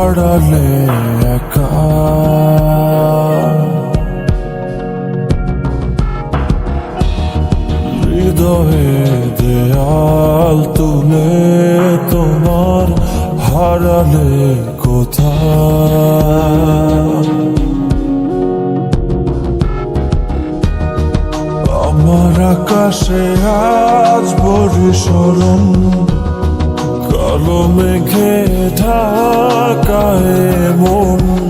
আড়ালে একা। হৃদয়ে দেয়াল তুলে তোমার হারালে কোথা আমার আকাশে আজ বরিশরণ কালো মেঘে ঢাকায় মন।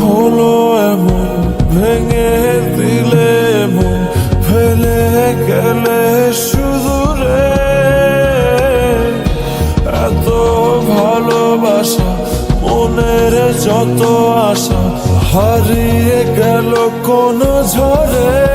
হলো এমন, ভেঙে দিলে মন, ফেলে গেলে শুধু রে এত ভালোবাসা, মনের যত আশা, হারিয়ে গেল কোন ঝড়ে।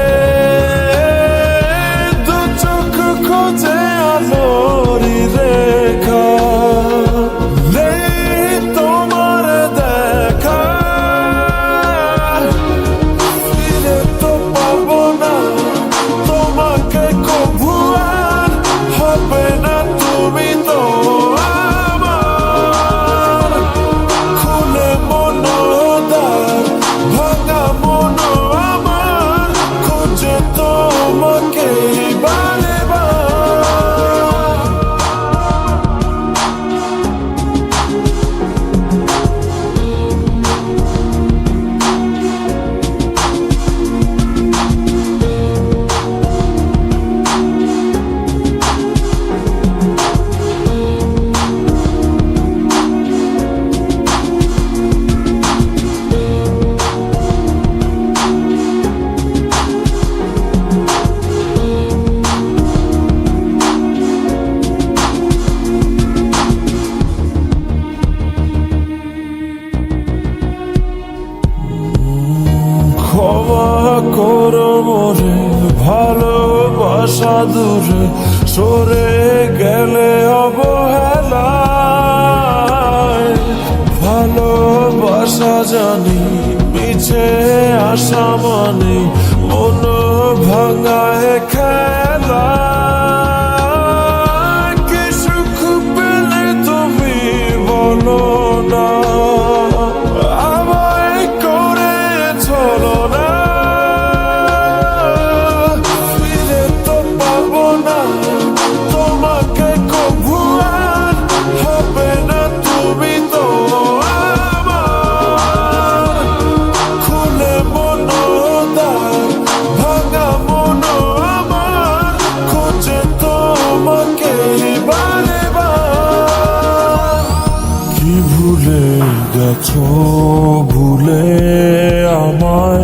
করো মরে ভালোবাসা দূরে সরে গেলে অবহেলা। ভালোবাসা জানি, মিছে আশা মানে মন ভাঙায় খেলা গেছো ভুলে আমায়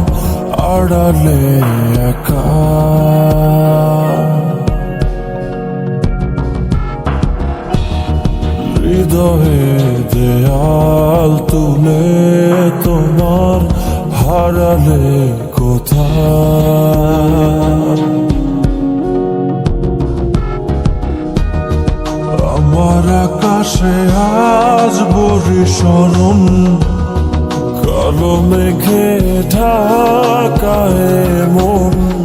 আড়ালে হৃদয়ে দেয়াল তুলে তোমার হারালে কোথা আকাশে আজ বরিশরণ কালো মেঘে ঢাকায় মন।